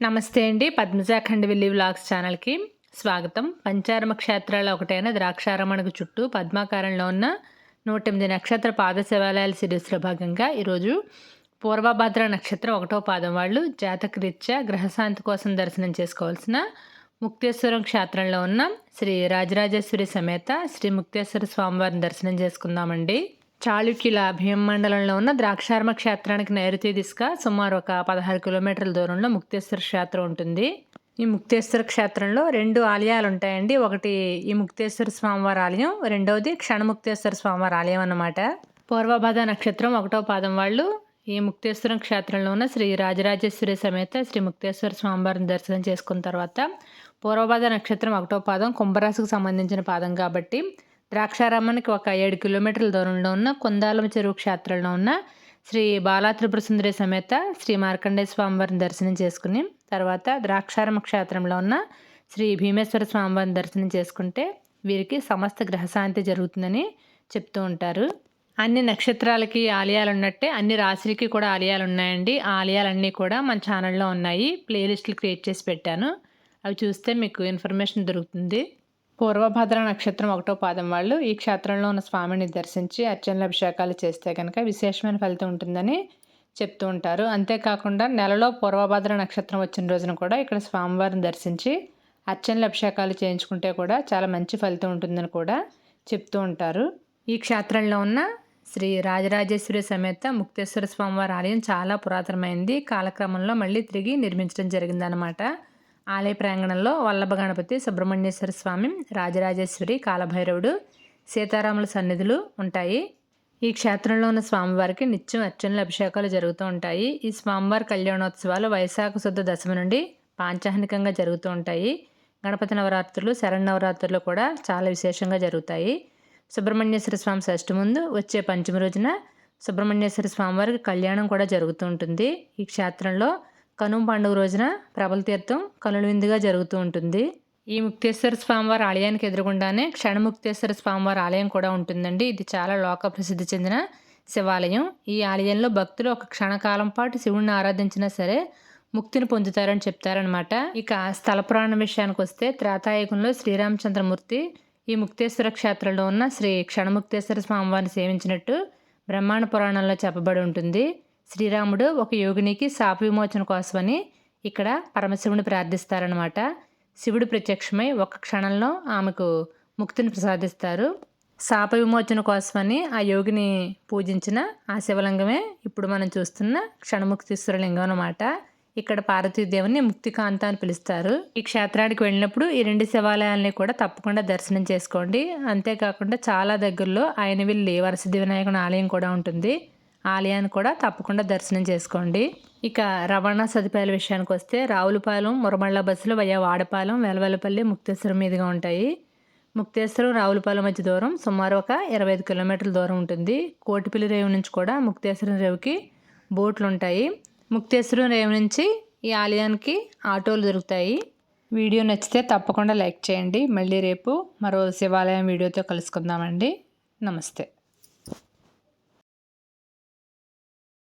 నమస్తే అండి. పద్మజాఖండ్ వెళ్ళి వ్లాగ్స్ ఛానల్కి స్వాగతం. పంచారమ క్షేత్రాల ఒకటైన ద్రాక్షారమణకు చుట్టూ పద్మాకారంలో ఉన్న నూట ఎనిమిది నక్షత్ర పాద శివాలయాల సిరీస్లో భాగంగా ఈరోజు పూర్వభద్ర నక్షత్రం ఒకటో పాదం వాళ్ళు జాతకరీత్యా గ్రహశాంతి కోసం దర్శనం చేసుకోవాల్సిన ముక్తేశ్వరం క్షేత్రంలో ఉన్న శ్రీ రాజరాజేశ్వరి సమేత శ్రీ ముక్తేశ్వర స్వామివారిని దర్శనం చేసుకుందామండి. చాళుక్యుల భీమ మండలంలో ఉన్న ద్రాక్షార్మ క్షేత్రానికి నైరుతి దిశగా సుమారు ఒక పదహారు కిలోమీటర్ల దూరంలో ముక్తేశ్వర క్షేత్రం ఉంటుంది. ఈ ముక్తేశ్వర క్షేత్రంలో రెండు ఆలయాలు ఉంటాయండి. ఒకటి ఈ ముక్తేశ్వర స్వామివారి ఆలయం రెండవది క్షణముక్తేశ్వర స్వామివారి ఆలయం అన్నమాట. పూర్వభాద నక్షత్రం ఒకటో పాదం వాళ్ళు. ఈ ముక్తేశ్వరం క్షేత్రంలో ఉన్న శ్రీ రాజరాజేశ్వరి సమేత శ్రీ ముక్తేశ్వర స్వామివారిని దర్శనం చేసుకున్న తర్వాత పూర్వభాద నక్షత్రం ఒకటో పాదం కుంభరాశికి సంబంధించిన పాదం కాబట్టి ద్రాక్షారామానికి ఒక ఏడు కిలోమీటర్ల దూరంలో ఉన్న కొందాలమ చెరువు క్షేత్రంలో ఉన్న శ్రీ బాలా త్రిపుర సుందరి సమేత శ్రీ మార్కండేయ స్వామివారిని దర్శనం చేసుకుని తర్వాత ద్రాక్షారామ క్షేత్రంలో ఉన్న శ్రీ భీమేశ్వర స్వామివారిని దర్శనం చేసుకుంటే వీరికి సమస్త గ్రహశాంతి జరుగుతుందని చెప్తూ ఉంటారు. అన్ని నక్షత్రాలకి ఆలయాలు ఉన్నట్టే అన్ని రాశులకి కూడా ఆలయాలు ఉన్నాయండి. ఆ ఆలయాలన్నీ కూడా మన ఛానల్లో ఉన్నాయి. ప్లేలిస్టులు క్రియేట్ చేసి పెట్టాను. అవి చూస్తే మీకు ఇన్ఫర్మేషన్ దొరుకుతుంది. పూర్వభద్ర నక్షత్రం ఒకటో పాదం వాళ్ళు ఈ క్షేత్రంలో ఉన్న స్వామిని దర్శించి అర్చనల అభిషేకాలు చేస్తే కనుక విశేషమైన ఫలితం ఉంటుందని చెప్తూ ఉంటారు. అంతేకాకుండా నెలలో పూర్వభద్ర నక్షత్రం వచ్చిన రోజున కూడా ఇక్కడ స్వామివారిని దర్శించి అర్చనల అభిషేకాలు చేయించుకుంటే కూడా చాలా మంచి ఫలితం ఉంటుందని కూడా చెప్తూ ఉంటారు. ఈ క్షేత్రంలో ఉన్న శ్రీ రాజరాజేశ్వరి సమేత ముక్తేశ్వర స్వామివారి ఆలయం చాలా పురాతనమైంది. కాలక్రమంలో మళ్ళీ తిరిగి నిర్మించడం జరిగిందనమాట ఆలయ ప్రాంగణంలో వల్లభ గణపతి సుబ్రహ్మణ్యేశ్వర స్వామి రాజరాజేశ్వరి కాలభైరవుడు సీతారాముల సన్నిధులు ఉంటాయి. ఈ క్షేత్రంలో ఉన్న స్వామివారికి నిత్యం అర్చనలు అభిషేకాలు జరుగుతూ ఉంటాయి. ఈ స్వామివారి కళ్యాణోత్సవాలు వైశాఖ శుద్ధ దశమి నుండి పాంచాహనికంగా జరుగుతూ ఉంటాయి. గణపతి నవరాత్రులు శరణ్ కూడా చాలా విశేషంగా జరుగుతాయి. సుబ్రహ్మణ్యేశ్వర స్వామి షష్ఠి ముందు వచ్చే పంచమి రోజున సుబ్రహ్మణ్యేశ్వర స్వామివారికి కళ్యాణం కూడా జరుగుతూ ఉంటుంది. ఈ క్షేత్రంలో కనుమ పండుగ రోజున ప్రబల తీర్థం కనుల విందుగా జరుగుతూ ఉంటుంది. ఈ ముక్తేశ్వర స్వామివారి ఆలయానికి ఎదురుగుండానే క్షణముక్తేశ్వర స్వామివారి ఆలయం కూడా ఉంటుందండి. ఇది చాలా లోక ప్రసిద్ధి చెందిన శివాలయం. ఈ ఆలయంలో భక్తులు ఒక క్షణకాలం పాటు శివుణ్ణి ఆరాధించినా సరే ముక్తిని పొందుతారని చెప్తారనమాట ఇక స్థల పురాణం విషయానికి వస్తే త్రేతాయుగంలో శ్రీరామచంద్రమూర్తి ఈ ముక్తేశ్వర క్షేత్రంలో ఉన్న శ్రీ క్షణముక్తేశ్వర స్వామివారిని సేవించినట్టు బ్రహ్మాండ పురాణంలో చెప్పబడి ఉంటుంది. శ్రీరాముడు ఒక యోగినికి శాప విమోచన కోసమని ఇక్కడ పరమశివుని ప్రార్థిస్తారనమాట శివుడు ప్రత్యక్షమై ఒక క్షణంలో ఆమెకు ముక్తిని ప్రసాదిస్తారు. శాప విమోచన కోసమని ఆ యోగిని పూజించిన ఆ శివలింగమే ఇప్పుడు మనం చూస్తున్న క్షణముక్తీశ్వర లింగం అనమాట ఇక్కడ పార్వతీదేవుని ముక్తికాంత అని పిలుస్తారు. ఈ క్షేత్రానికి వెళ్ళినప్పుడు ఈ రెండు శివాలయాల్ని కూడా తప్పకుండా దర్శనం చేసుకోండి. అంతేకాకుండా చాలా దగ్గరలో ఆయన వెళ్ళి వరసిద్ధి వినాయకుని ఆలయం కూడా ఉంటుంది. ఆలయాన్ని కూడా తప్పకుండా దర్శనం చేసుకోండి. ఇక రవాణా సదుపాయాల విషయానికి వస్తే రావులపాలెం మురమళ్ళ బస్సులు వయ్యా వాడపాలెం వెలవెలపల్లి ముక్తేశ్వరం మీదుగా ఉంటాయి. ముక్తేశ్వరం రావులపాలెం మధ్య దూరం సుమారు ఒక ఇరవై ఐదు కిలోమీటర్ల దూరం ఉంటుంది. కోటిపల్లి రేవు నుంచి కూడా ముక్తేశ్వరం రేవుకి బోట్లు ఉంటాయి. ముక్తేశ్వరం రేవు నుంచి ఈ ఆలయానికి ఆటోలు దొరుకుతాయి. వీడియో నచ్చితే తప్పకుండా లైక్ చేయండి. మళ్ళీ రేపు మరో శివాలయం వీడియోతో కలుసుకుందామండి. నమస్తే.